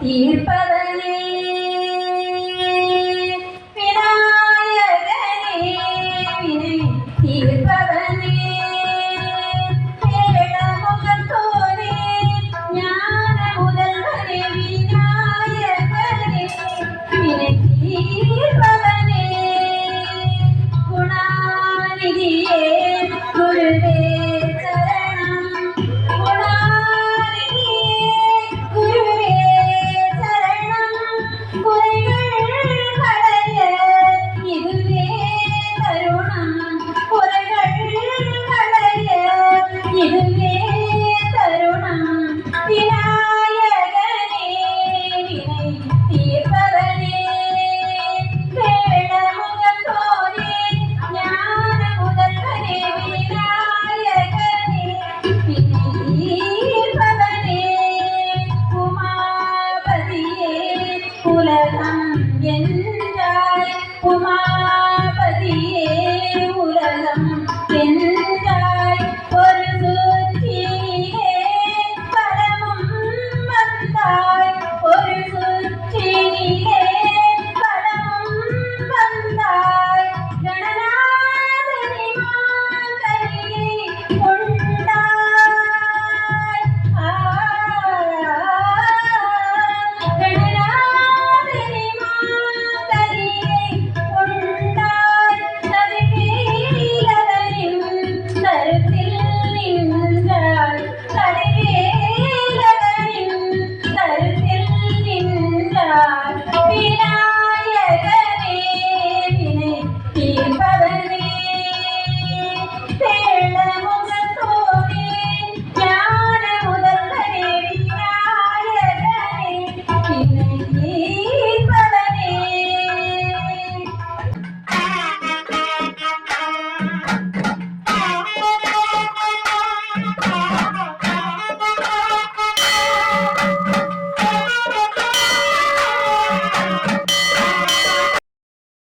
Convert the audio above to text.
தீர்ப்பது புலகம் என்றாய் குமார்